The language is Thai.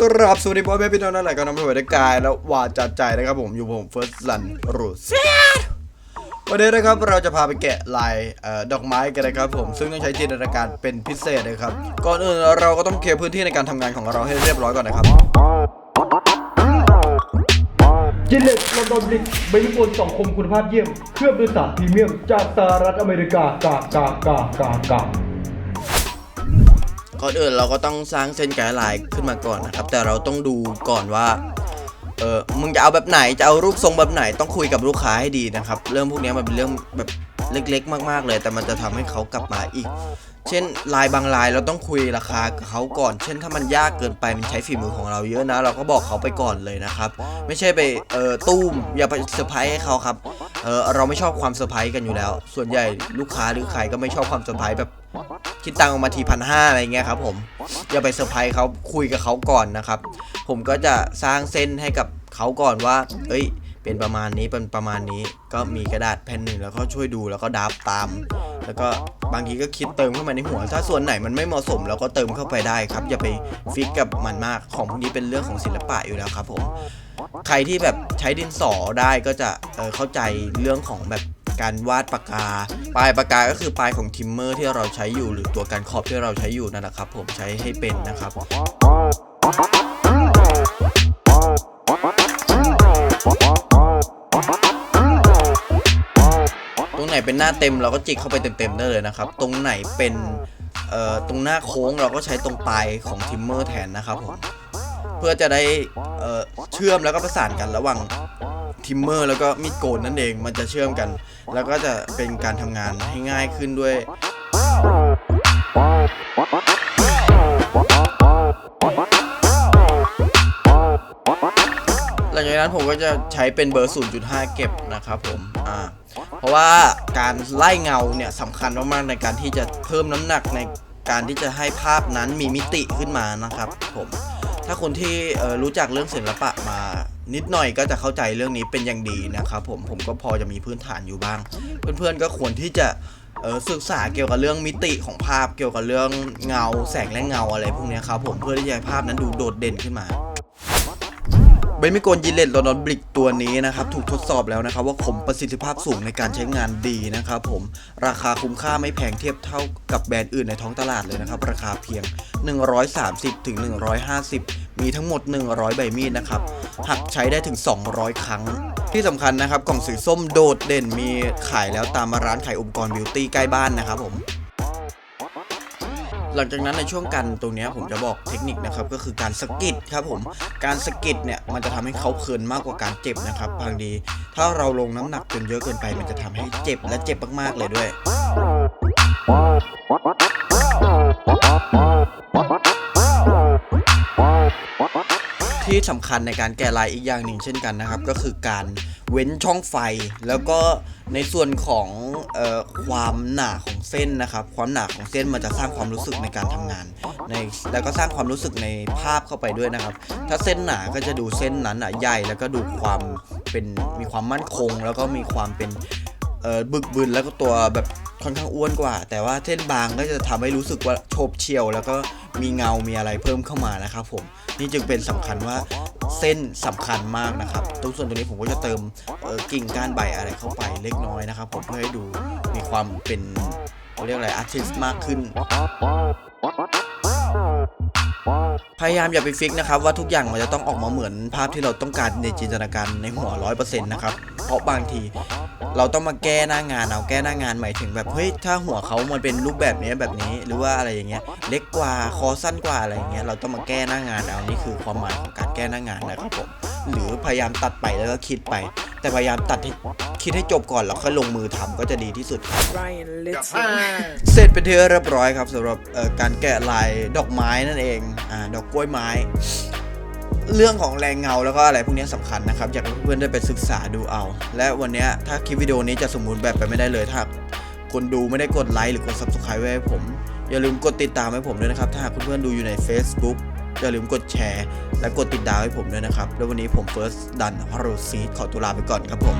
กราบสวัสดีพ่อแม่พี่น้องนั่นแหละก็น้ำพระเวทกายแล้ววาจัดใจนะครับผมอยู่ผมเฟิร์สลันรูสวันนี้นะครับเราจะพาไปแกะลายออดอกไม้กันนะครับผมซึ่งต้องใช้จินตนาการเป็นพิเศษนะครับก่อนอื่นเราก็ต้องเคลียร์พื้นที่ในการทำงานของเราให้เรียบร้อยก่อนนะครับจิเลตลอนดอนบลิกใบมิโกนสองคมคุณภาพเยี่ยมเครื่องด้วยสารพรีเมียมจากสหรัฐอเมริกากากากากากาก่่อนอื่นเราก็ต้องสร้างเส้นไกด์ไลน์ขึ้นมาก่อนนะครับ แต่เราต้องดูก่อนว่าเออมึงจะเอาแบบไหนจะเอารูปทรงแบบไหนต้องคุยกับลูกค้าให้ดีนะครับ เรื่องพวกนี้มันเป็นเรื่องแบบเล็กๆ มากๆเลย แต่มันจะทำให้เขากลับมาอีก เช่นลายบางลายเราต้องคุยราคากับเขาก่อน เช่นถ้ามันยากเกินไปมันใช้ฝีมือของเราเยอะนะ เราก็บอกเขาไปก่อนเลยนะครับ ไม่ใช่ไปเออตุ้มอย่าไปเซอร์ไพรส์ให้เขาครับ เออเราไม่ชอบความเซอร์ไพรส์กันอยู่แล้ว ส่วนใหญ่ลูกค้าหรือใครก็ไม่ชอบความเซอร์ไพรส์แบบคิดตังออกมาทีพันห้าอะไรเงี้ยครับผมอย่าไปเซอร์ไพรส์เขาคุยกับเขาก่อนนะครับ ผมก็จะสร้างเส้นให้กับเขาก่อนว่า เอ้ย เป็นประมาณนี้เป็นประมาณนี้ก็มีกระดาษแผ่นหนึ่งแล้วก็ช่วยดูแล้วก็ดับตาม แล้วก็บางทีก็คิดเติมเข้ามาในหัว ถ้าส่วนไหนมันไม่เหมาะสมเราก็เติมเข้าไปได้ครับ อย่าไปฟิกกับมันมากของพวกนี้เป็นเรื่องของศิลปะอยู่แล้วครับผมใครที่แบบใช้ดินสอได้ก็จะเเข้าใจเรื่องของแบบการวาดปากกา ปลายปากกาก็คือปลายของทิมเมอร์ที่เราใช้อยู่ หรือตัวการขอบที่เราใช้อยู่นั่นแหละครับ ผมใช้ให้เป็นนะครับ ตรงไหนเป็นหน้าเต็มเราก็จิกเข้าไปเต็มๆได้เลยนะครับ ตรงไหนเป็นเอ่อตรงหน้าโค้งเราก็ใช้ตรงปลายของทิมเมอร์แทนนะครับผมเพื่อจะได้เอ่อเชื่อมแล้วก็ประสานกันระหว่างทิมเมอร์แล้วก็มีดโกนนั่นเองมันจะเชื่อมกัน แล้วก็จะเป็นการทำงานให้ง่ายขึ้นด้วย นั้นผมก็จะใช้เป็นเบอร์ 0.5 เก็บนะครับผมอ่าเพราะว่าการไล่เงาเนี่ยสำคัญมากๆในการที่จะเพิ่มน้ำหนักในการที่จะให้ภาพนั้นมีมิติขึ้นมานะครับผมถ้าคนที่รู้จักเรื่องศิลปะมานิดหน่อยก็จะเข้าใจเรื่องนี้เป็นอย่างดีนะครับผมผมก็พอจะมีพื้นฐานอยู่บ้าง เพื่อนๆก็ควรที่จะศึกษาเกี่ยวกับเรื่องมิติของภาพเกี่ยวกับเรื่องเงา แสงและเงาอะไรพวกนี้ครับผมเพื่อที่จะให้ภาพนั้นดูโดดเด่นขึ้นมา เบมิโกนยิเลตโรนอนบลิกตัวนี้นะครับถูกทดสอบแล้วนะครับว่าคมประสิทธิภาพสูงในการใช้งานดีนะครับผมราคาคุ้มค่าไม่แพงเทียบเท่ากับแบรนด์อื่นในท้องตลาดเลยนะครับราคาเพียง 130ถึง150 มีทั้งหมด 100 ใบมีดนะครับหักใช้ได้ถึง 200 ครั้ง ที่สำคัญนะครับกล่องสีส้มโดดเด่นมีขายแล้วตามร้านขายอุปกรณ์บิวตี้ใกล้บ้านนะครับผม หลังจากนั้นในช่วงกันตรงนี้ผมจะบอกเทคนิคนะครับก็คือการสกิดครับผมการสกิดเนี่ยมันจะทำให้เขาเพลินมากกว่าการเจ็บนะครับบางทีถ้าเราลงน้ำหนักจนเยอะเกินไป มันจะทำให้เจ็บและเจ็บมากๆเลยด้วย ที่สำคัญในการแกะลายอีกอย่างหนึ่งเช่นกันนะครับ ก็คือการเว้นช่องไฟ แล้วก็ในส่วนของเออความหนาของเส้นนะครับ ความหนาของเส้นมันจะสร้างความรู้สึกในการทำงานในแล้วก็สร้างความรู้สึกในภาพเข้าไปด้วยนะครับ ถ้าเส้นหนาก็จะดูเส้นนั้นอะใหญ่แล้วก็ดูความเป็นมีความมั่นคง แล้วก็มีความเป็น ออบึกบึนแล้วก็ตัวแบบค่อนข้างอ้วนกว่า แต่ว่าเส้นบางก็จะทำให้รู้สึกว่าโฉบเฉี่ยว แล้วก็มีเงา มีอะไรเพิ่มเข้ามานะครับผม นี่จึงเป็นสำคัญว่าเส้นสำคัญมากนะครับ ตรงส่วนตรงนี้ผมก็จะเติมกิ่งก้านใบอะไรเข้าไปเล็กน้อยนะครับผมเพื่อให้ดูมีความเป็นเรียกอะไรอาร์ติสต์มากขึ้น พยายามอย่าไปฟิกนะครับว่าทุกอย่างมันจะต้องออกมาเหมือนภาพที่เราต้องการในจินตนาการในหัวร้อยเปอร์เซ็นต์นะครับเพราะบางทีเราต้องมาแก้หน้างานเอาแก้หน้างานหมายถึงแบบเฮ้ยถ้าหัวเขามันเป็นรูปแบบนี้แบบนี้ หรือว่าอะไรอย่างเงี้ยเล็กกว่าคอสั้นกว่าอะไรอย่างเงี้ยเราต้องมาแก้หน้างานเอานี่คือความหมายของการแก้หน้างานนะครับผมหรือพยายามตัดไปแล้วก็คิดไป แต่พยายามตัดให้คิดให้จบก่อนแล้วค่อยลงมือทำก็จะดีที่สุดครับ Ryan Little. เสร็จเป็นที่เรียบร้อยครับสำหรับเอ่อการแกะลายดอกไม้นั่นเองอ่าดอกกล้วยไม้ เรื่องของแรงเงาแล้วก็อะไรพวกนี้สำคัญนะครับอยากให้เพื่อนๆได้ไปศึกษาดูเอา และวันเนี้ยถ้าคลิปวิดีโอนี้จะสมบูรณ์แบบไปไม่ได้เลยถ้าคนดูไม่ได้กดไลค์หรือกด subscribe ไว้ให้ผม อย่าลืมกดติดตามให้ผมด้วยนะครับ ถ้าหากเพื่อนๆดูอยู่ใน Facebook อย่าลืมกดแชร์ และกดติดดาวให้ผมด้วยนะครับ แล้ววันนี้ผมเฟิร์สดันฮารุซีขอตัวลาไปก่อนครับผม